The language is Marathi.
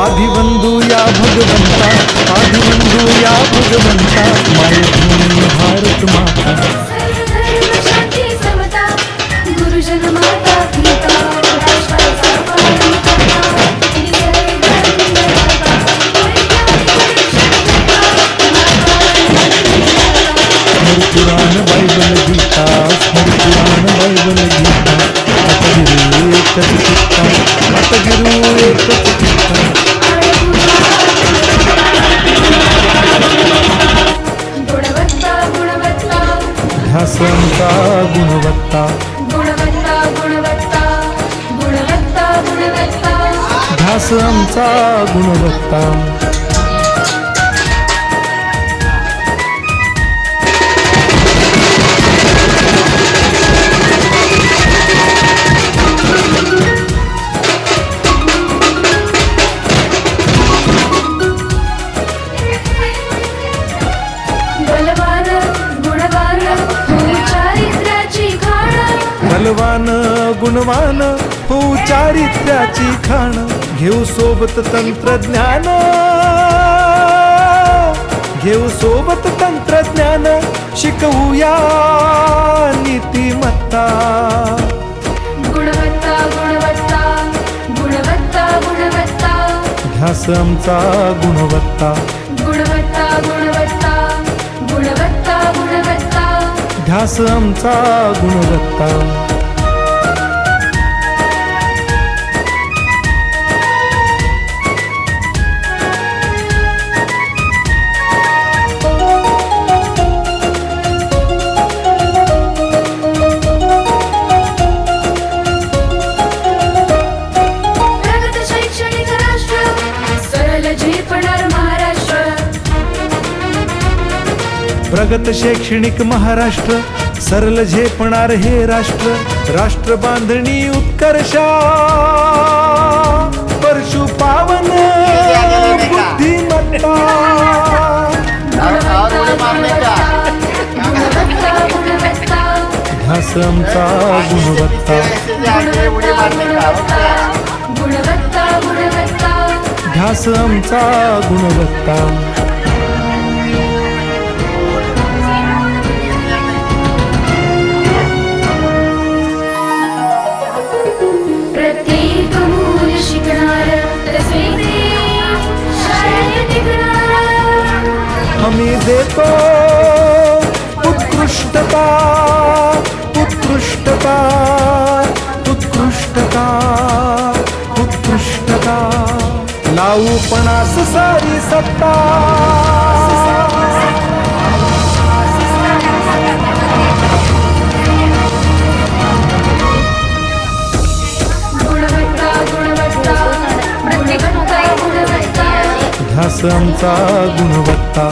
ಆದಿವಂದು ಯಾ ಭಗವಂತ ಆದಿವಂದು ಯಾ ಭಗವಂತ ಮಾಯ ಭೂಮಿ ಭಾರತ ಮಾತಾ ಗುರುಜನ ಮಾತಾ गीता ध्यास आमचा गुणवत्ता. बलवान गुणवान हो चारित्र्याची खाण. घेऊ सोबत तंत्रज्ञान. घेऊ सोबत तंत्रज्ञान शिकवूया नीतिमत्ता. गुणवत्ता गुणवत्ता गुणवत्ता गुणवत्ता. ध्यास आमचा गुणवत्ता. गुणवत्ता गुणवत्ता गुणवत्ता गुणवत्ता. ध्यास आमचा गुणवत्ता. प्रगत शैक्षणिक महाराष्ट्र सरल झेपणार हे राष्ट्र राष्ट्र बांधणी उत्कर्षा. परशु पावन बुद्धिमत्ता. गुणवत्ता गुणवत्ता. ध्यास आमचा गुणवत्ता ध्यास आमचा गुणवत्ता. देतो. उत्कृष्टता उत्कृष्टता उत्कृष्टता उत्कृष्टता. लावू पणास सारी सत्ता. ध्यास आमचा गुणवत्ता.